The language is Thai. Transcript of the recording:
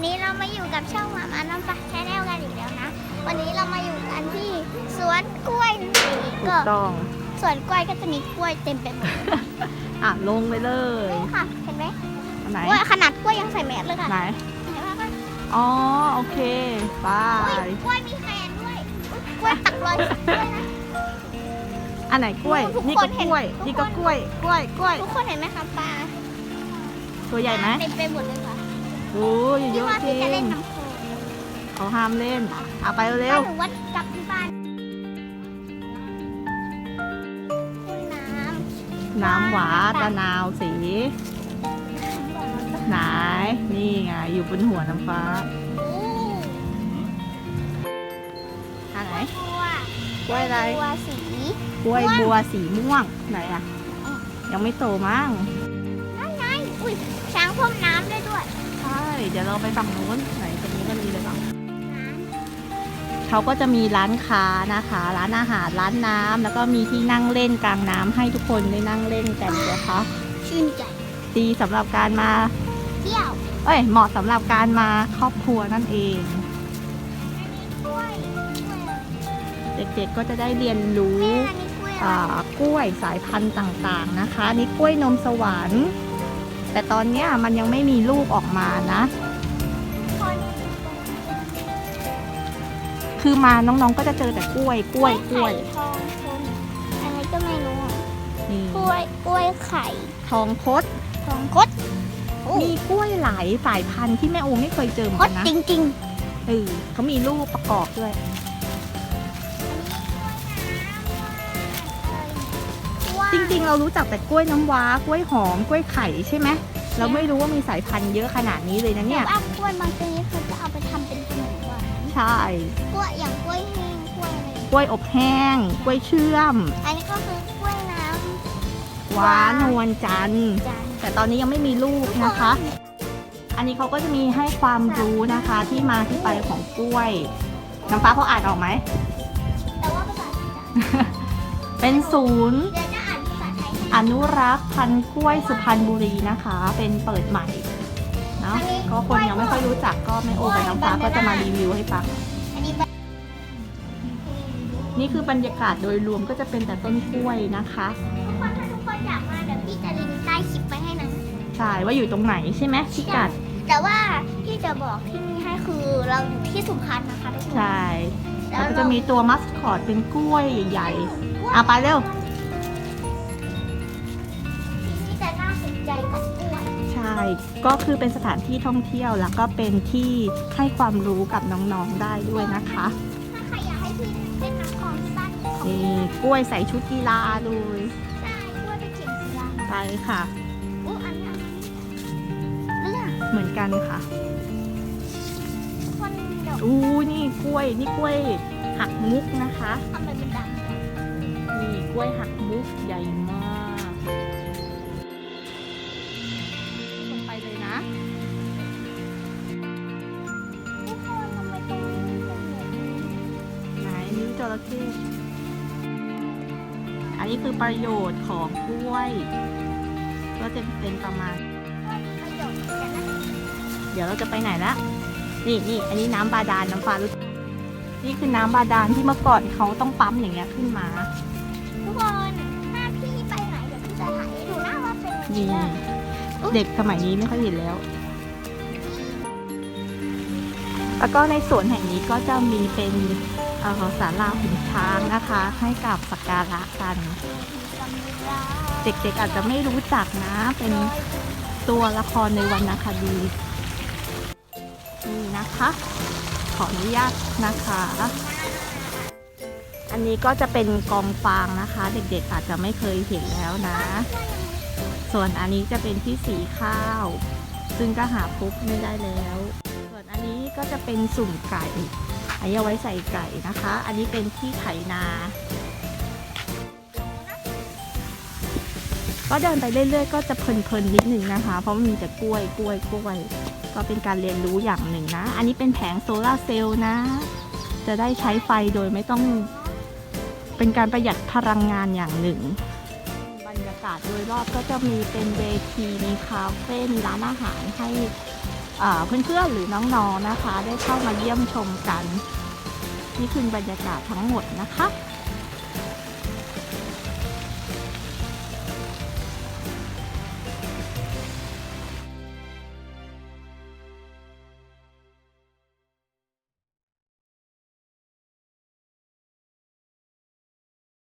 วันนี้เรามาอยู่กับช่องหมามาน้ำปลาแชนแนลกันอีกแล้วนะ วันนี้เรามาอยู่กันที่สวนกล้วยนี่ถูก็กต้อง สวนกล้วยก็จะมีกล้วยเต็มไปหมดอะ ลงไปเลยนี่ค่ะ เห็นไหมอันไหน กล้วยขนาดกล้วยยังใส่แมสเลยค่ะไหน เห็นไหมคะอ๋อ โอเคไปอุ้ยกล้วยมีแขนด้วยอุ๊ยกล้วยตักรอยสักด้วยนะ อันไหนกล้วย ทุกคนนี่ก็กล้วย เห็นนี่ก็กล้วย กล้วย กล้วย ทุกคนเห็นไหมคะปลาตัวใหญ่ไหม เต็มไปหมดเลยค่ะ โอ้ยเยพี่อะว่าจพี่ริจะเล่งนน้ำโขงเขาห้ามเล่นเอาไปเร็ถ้าวหนูว่ากลับที่บ้านคุณน้ำๆน้ำหวานตะนาวสี ไหน นี่ไง อยู่บนหัวน้ำฟ้าโอ้อันไหนบัวกล้วยอะไรบัวสี กล้วยบัวสีม่วง ไหนอะยังไม่โตมั้ง ดี๋ยวเราไปฝั่งนู้นไหนตรงนี้ก็มีเลยบ้างเขาก็จะมีร้านค้านะคะ ร้านอาหารร้านน้ำแล้วก็มีที่นั่งเล่นกลางน้ำให้ทุกคนได้นั่งเล่นกันนะคะชื่นใจดีสำหรับการมาเที่ยวเอ้ยเหมาะสำหรับการมาครอบครัวนั่นเองกล้วยกล้วยอะไรเด็กๆก็จะได้เรียนรู้แม่อันนี้กล้วยอะไรอ่ากล้วยสายพันธุ์ต่างๆนะคะอันนี่กล้วยนมสวรรค์ แต่ตอนเนี้ยมันยังไม่มีลูกออกมานะ คือมาน้องๆก็จะเจอแต่กล้วยกล้วยกล้วยไข่ทองคนอะไรก็ไม่รู้อะนี่กล้วยกล้วยไข่ทองคดทองคดโอ้มีกล้วยหลายสายพันธุ์ที่แม่โอไม่เคยเจอเหมือคนดกันนะจริงเออเขามีลูกประกอบด้วย ๆจริงๆ เรารู้จักแต่กล้วยน้ำว้ากล้วยหอมกล้วยไข่ใช่ไหมเราไม่รู้ว่ามีสายพันธุ์เยอะขนาดนี้เลยนะๆเนี่ยแต่ว่ากล้วยบางชนิดเขา ใช่ กล้วยอย่างกล้วยแห้งกล้วยอะไรกล้วยอบแห้ง กล้วยเชื่อม อันนี้ก็คือกล้วยน้หวานนวลจันทร์ำจันทร์แต่ตอนนี้ยังไม่มีลูกนะคะ อันนี้เขาก็จะมีให้ความรู้นะคะที่มาที่ไปของกล้วย น้ำฟ้าเขาอ่านออกไหม แต่ว่าภาษาไทยจะเป็นศูนย์ เดี๋ยวจะอ่านภาษาไทยให้ อนุรักษ์พันธุ์กล้วยสุพรรณบุรีนะคะ เป็นเปิดใหม่ เนาะก็คนยังไม่ค่อยรู้จักก็ไม่โอกับน้ำฟ้าก็จะมารีวิวให้ฟังอันนี้นี่คือบรรยากาศโดยรวมก็จะเป็นแต่ต้นกล้วยนะคะทุกคนถ้าทุกคนอยากมาเดี๋ยวพี่จะลิงก์ใต้คลิปไว้ให้นะใช่ว่าอยู่ตรงไหนใช่ไหมพิกัด แต่ว่าพี่จะบอกที่นี่ให้คือเราอยู่ที่สุพรรณนะคะทุกคนใช่แล้แล้ววก็เราจะมีตัวมัสคอตเป็นกล้วยใหญ่ๆอะไปเร็ว ก็คือเป็นสถานที่ท่องเที่ยวแล้วก็เป็นที่ให้ความรู้กับน้องๆได้ด้วยนะคะถ้าใครอยากให้พี่เล่นน้ำคองสั้นของนี่กล้วยใส่ชุดกีฬาเลยใช่กล้วยเป็นเข็มสีดำไปค่ะ อู้อันนี้เรื่องเหมือนกันค่ะคนเดี๋ยวอู้นี่กล้วยนี่กล้วยหักมุกนะคะทำไมเป็นดำนี่กล้วยหักมุกใหญ่มาก ระเข้อันนี้คือประโยชน์ของกล้วย ก็จะเป็นประมาณก็มีประโยชน์เหมือนกันนะเดี๋ยวเราจะไปไหนละนี่นี่อันนี้น้ำบาดาลน้ำฟ้ารู้นี่คือน้ำบาดาลที่เมื่อก่อนเขาต้องปั๊มอย่างเงี้ยขึ้นมา ทุกคนถ้าพี่ไปไหนเดี๋ยวพี่จะถ่ายให้ดูนะว่าเป็นยังนี่ไงเด็กสมัยนี้ไม่ค่อยเห็นแล้ว แล้วก็ในสวนแห่งนี้ก็จะมีเป็น เอ่อศาลาหุ่นช้างนะคะ ให้กับสักการะกัน เด็กๆอาจจะไม่รู้จักนะ เป็นตัวละครในวรรณคดีนี่นะคะ ขออนุญาตนะคะ อันนี้ก็จะเป็นกองฟางนะคะ เด็กๆอาจจะไม่เคยเห็นแล้วนะ ส่วนอันนี้จะเป็นที่สีข้าว ซึ่งก็หาพบไม่ได้แล้ว ส่วนอันนี้ก็จะเป็นสุ่มไก่ อันนี้เอาไว้ใส่ไก่นะคะ อันนี้เป็นที่ไถนา ก็เดินไปเรื่อยๆ ก็จะเพลินๆนิดนึงนะคะ เพราะมันมีแต่กล้วยกล้วยกล้วย ก็เป็นการเรียนรู้อย่างหนึ่งนะ อันนี้เป็นแผงโซลาร์เซลล์นะ จะได้ใช้ไฟโดยไม่ต้อง เป็นการประหยัดพลังงานอย่างหนึ่ง บรรยากาศโดยรอบก็จะมีเป็นเวทีมีคาเฟ่มีร้านอาหารให้ เพื่อนๆหรือน้องๆนะคะ ได้เข้ามาเยี่ยมชมกัน นี่คือบรรยากาศทั้งหมดนะคะ